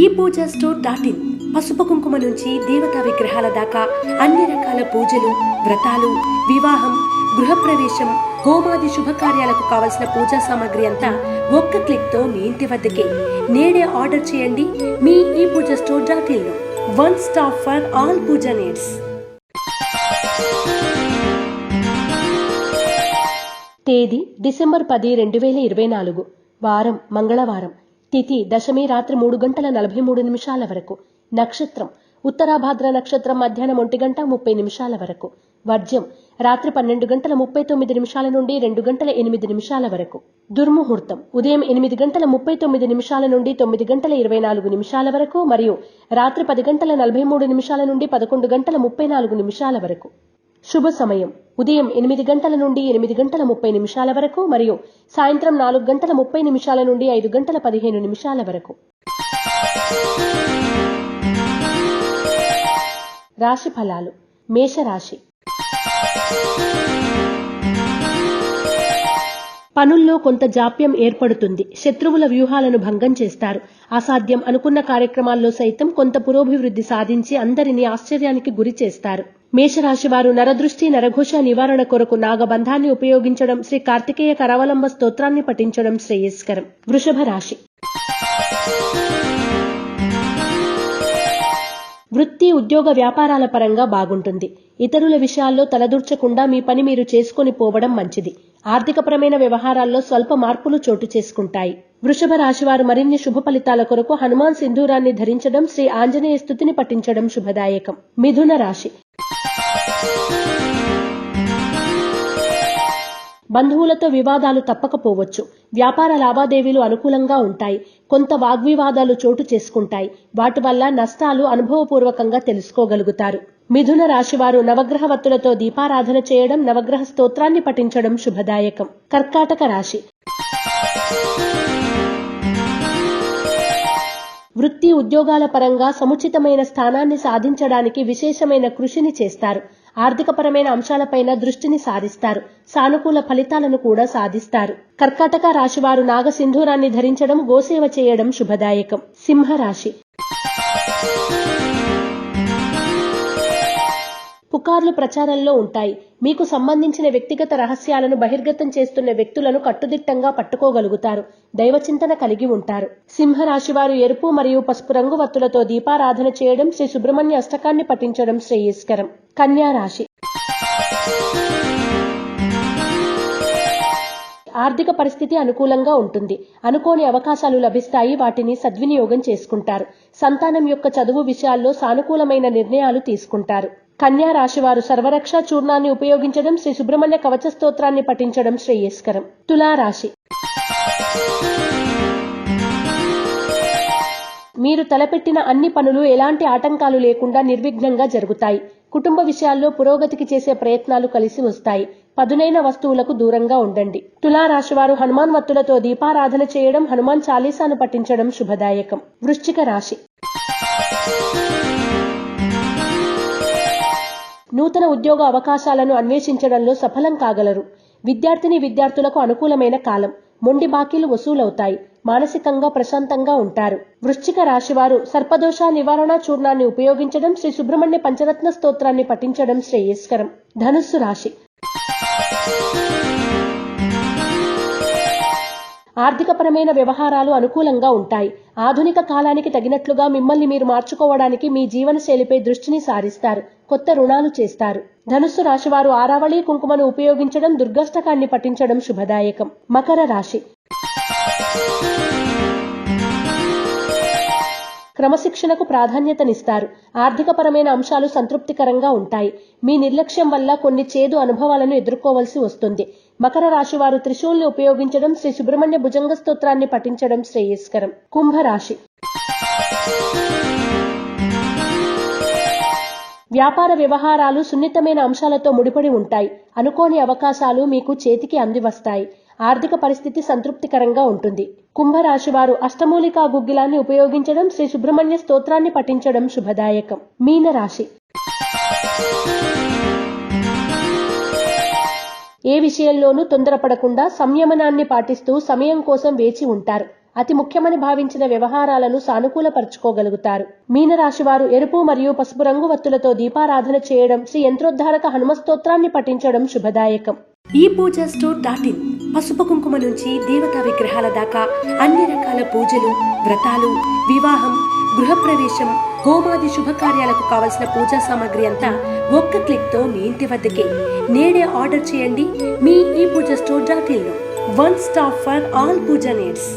ఈ Pooja store dot in. పసుపు కుంకుమ నుంచి దేవతా విగ్రహాల దాకా అన్ని రకాల పూజలు వ్రతాలు వివాహం గృహప్రవేశం హోమాది శుభకార్యాలకు కావలసిన పూజా సామాగ్రి అంతా ఒక్క క్లిక్తో మీ ఇంటి వద్దకే. నేడే ఆర్డర్ చేయండి మీ ఈ Pooja store dot in one stop for all pooja needs. తేదీ డిసెంబర్ పది రెండు వేల ఇరవై నాలుగు. వారం మంగళవారం. తిథి దశమి రాత్రి మూడు గంటల నలభై మూడు నిమిషాల వరకు. నక్షత్రం. ఉత్తరాభాద్ర నక్షత్రం మధ్యాహ్నం ఒంటి గంట ముప్పై నిమిషాల వరకు. వర్జ్యం. రాత్రి పన్నెండు గంటల ముప్పై తొమ్మిది నిమిషాల నుండి రెండు గంటల ఎనిమిది నిమిషాల వరకు. దుర్ముహూర్తం. ఉదయం ఎనిమిది గంటల ముప్పై తొమ్మిది నిమిషాల నుండి తొమ్మిది గంటల ఇరవై నాలుగు నిమిషాల వరకు మరియు రాత్రి పది గంటల నలభై మూడు నిమిషాల నుండి పదకొండు గంటల ముప్పై నాలుగు నిమిషాల వరకు. శుభ సమయం. ఉదయం ఎనిమిది గంటల నుండి ఎనిమిది గంటల ముప్పై నిమిషాల వరకు మరియు సాయంత్రం నాలుగు గంటల ముప్పై నిమిషాల నుండి ఐదు గంటల పదిహేను నిమిషాల వరకు. రాశి ఫలాలు. మేషరాశి. పనుల్లో కొంత జాప్యం ఏర్పడుతుంది. శత్రువుల వ్యూహాలను భంగం చేస్తారు. అసాధ్యం అనుకున్న కార్యక్రమాల్లో సైతం కొంత పురోభివృద్ధి సాధించి అందరినీ ఆశ్చర్యానికి గురి చేస్తారు. మేషరాశివారు నరదృష్టి నరఘోష నివారణ కొరకు నాగబంధాన్ని ఉపయోగించడం శ్రీ కార్తికేయ కరావలంబ స్తోత్రాన్ని పఠించడం శ్రేయస్కరం. వృషభ రాశి. వృత్తి ఉద్యోగ వ్యాపారాల పరంగా బాగుంటుంది. ఇతరుల విషయాల్లో తలదూర్చకుండా మీ పని మీరు చేసుకొని పోవడం మంచిది. ఆర్థికపరమైన వ్యవహారాల్లో స్వల్ప మార్పులు చోటు చేసుకుంటాయి. వృషభ రాశివారు మరిన్ని శుభ ఫలితాల కొరకు హనుమాన్ సింధూరాన్ని ధరించడం శ్రీ ఆంజనేయ స్థుతిని పఠించడం శుభదాయకం. మిథున రాశి. బంధువులతో వివాదాలు తప్పకపోవచ్చు. వ్యాపార లావాదేవీలు అనుకూలంగా ఉంటాయి. కొంత వాగ్వివాదాలు చోటు చేసుకుంటాయి. వాటి వల్ల నష్టాలు అనుభవపూర్వకంగా తెలుసుకోగలుగుతారు. మిథున రాశివారు నవగ్రహ వత్తులతో దీపారాధన చేయడం నవగ్రహ స్తోత్రాన్ని పఠించడం శుభదాయకం. కర్కాటక రాశి. వృత్తి ఉద్యోగాల పరంగా సముచితమైన స్థానాన్ని సాధించడానికి విశేషమైన కృషిని చేస్తారు. ఆర్థికపరమైన అంశాలపైన దృష్టిని సారిస్తారు సానుకూల ఫలితాలను కూడా సాధిస్తారు. కర్కాటక రాశివారు నాగసింధూరాన్ని ధరించడం గోసేవ చేయడం శుభదాయకం. సింహరాశి పుకార్లు ప్రచారంలో ఉంటాయి. మీకు సంబంధించిన వ్యక్తిగత రహస్యాలను బహిర్గతం చేస్తున్న వ్యక్తులను కట్టుదిట్టంగా పట్టుకోగలుగుతారు. దైవచింతన కలిగి ఉంటారు. సింహరాశి వారు ఎరుపు మరియు పసుపు రంగు వత్తులతో దీపారాధన చేయడం శ్రీ సుబ్రహ్మణ్య అష్టకాన్ని పఠించడం శ్రేయస్కరం. కన్యా రాశి. ఆర్థిక పరిస్థితి అనుకూలంగా ఉంటుంది. అనుకోని అవకాశాలు లభిస్తాయి. వాటిని సద్వినియోగం చేసుకుంటారు. సంతానం యొక్క చదువు విషయాల్లో సానుకూలమైన నిర్ణయాలు తీసుకుంటారు. కన్యా రాశివారు సర్వరక్ష చూర్ణాన్ని ఉపయోగించడం శ్రీ సుబ్రహ్మణ్య కవచ స్తోత్రాన్ని పఠించడం శ్రేయస్కరం. తులారాశి. మీరు తలపెట్టిన అన్ని పనులు ఎలాంటి ఆటంకాలు లేకుండా నిర్విఘ్నంగా జరుగుతాయి. కుటుంబ విషయాల్లో పురోగతికి చేసే ప్రయత్నాలు కలిసి వస్తాయి. పదునైన వస్తువులకు దూరంగా ఉండండి. తులారాశివారు హనుమాన్ వత్తులతో దీపారాధన చేయడం హనుమాన్ చాలీసాను పఠించడం శుభదాయకం. వృశ్చిక రాశి. నూతన ఉద్యోగ అవకాశాలను అన్వేషించడంలో సఫలం కాగలరు. విద్యార్థిని విద్యార్థులకు అనుకూలమైన కాలం మొండి బాకీలు వసూలవుతాయి మానసికంగా ప్రశాంతంగా ఉంటారు. వృశ్చిక రాశివారు సర్పదోష నివారణ చూర్ణాన్ని ఉపయోగించడం శ్రీ సుబ్రహ్మణ్య పంచరత్న స్తోత్రాన్ని పఠించడం శ్రేయస్కరం. ధనుస్సు రాశి. ఆర్థికపరమైన వ్యవహారాలు అనుకూలంగా ఉంటాయి. ఆధునిక కాలానికి తగినట్లుగా మిమ్మల్ని మీరు మార్చుకోవడానికి మీ జీవనశైలిపై దృష్టిని సారిస్తారు. కొత్త రుణాలు చేస్తారు. ధనుస్సు రాశివారు ఆరావళి కుంకుమను ఉపయోగించడం దుర్గష్టకాన్ని పఠించడం శుభదాయకం. మకర రాశి. క్రమశిక్షణకు ప్రాధాన్యతనిస్తారు. ఆర్థికపరమైన అంశాలు సంతృప్తికరంగా ఉంటాయి. మీ నిర్లక్ష్యం వల్ల కొన్ని చేదు అనుభవాలను ఎదుర్కోవలసి వస్తుంది. మకర రాశి వారు త్రిశూల్ని ఉపయోగించడం శ్రీ సుబ్రహ్మణ్య భుజంగ స్తోత్రాన్ని పఠించడం శ్రేయస్కరం. కుంభరాశి. వ్యాపార వ్యవహారాలు సున్నితమైన అంశాలతో ముడిపడి ఉంటాయి. అనుకోని అవకాశాలు మీకు చేతికి అంది వస్తాయి ఆర్థిక పరిస్థితి సంతృప్తికరంగా ఉంటుంది. కుంభరాశి వారు అష్టమూలికా గుగ్గిలాన్ని ఉపయోగించడం శ్రీ సుబ్రహ్మణ్య స్తోత్రాన్ని పఠించడం శుభదాయకం. మీనరాశి. ఏ విషయంలోనూ తొందరపడకుండా సంయమనాన్ని పాటిస్తూ సమయం కోసం వేచి ఉంటారు. అతి ముఖ్యమని భావించిన వ్యవహారాలను సానుకూలపరుచుకోగలుగుతారు. మీనరాశి వారు ఎరుపు మరియు పసుపు రంగు వత్తులతో దీపారాధన చేయడం శ్రీ యంత్రోద్ధారక హనుమ స్తోత్రాన్ని పఠించడం శుభదాయకం. ఈ పూజ స్టోర్ డాట్ ఇన్. పసుపు కుంకుమ నుంచి దేవతా విగ్రహాల దాకా అన్ని రకాల పూజలు వ్రతాలు వివాహం గృహప్రవేశం హోమాది శుభకార్యాలకు కావలసిన పూజా సామాగ్రి అంతా ఒక్క క్లిక్తో మీ ఇంటి వద్దకే. నేడే ఆర్డర్ చేయండి మీ ఈ Pooja store dot in one stop for all pooja needs.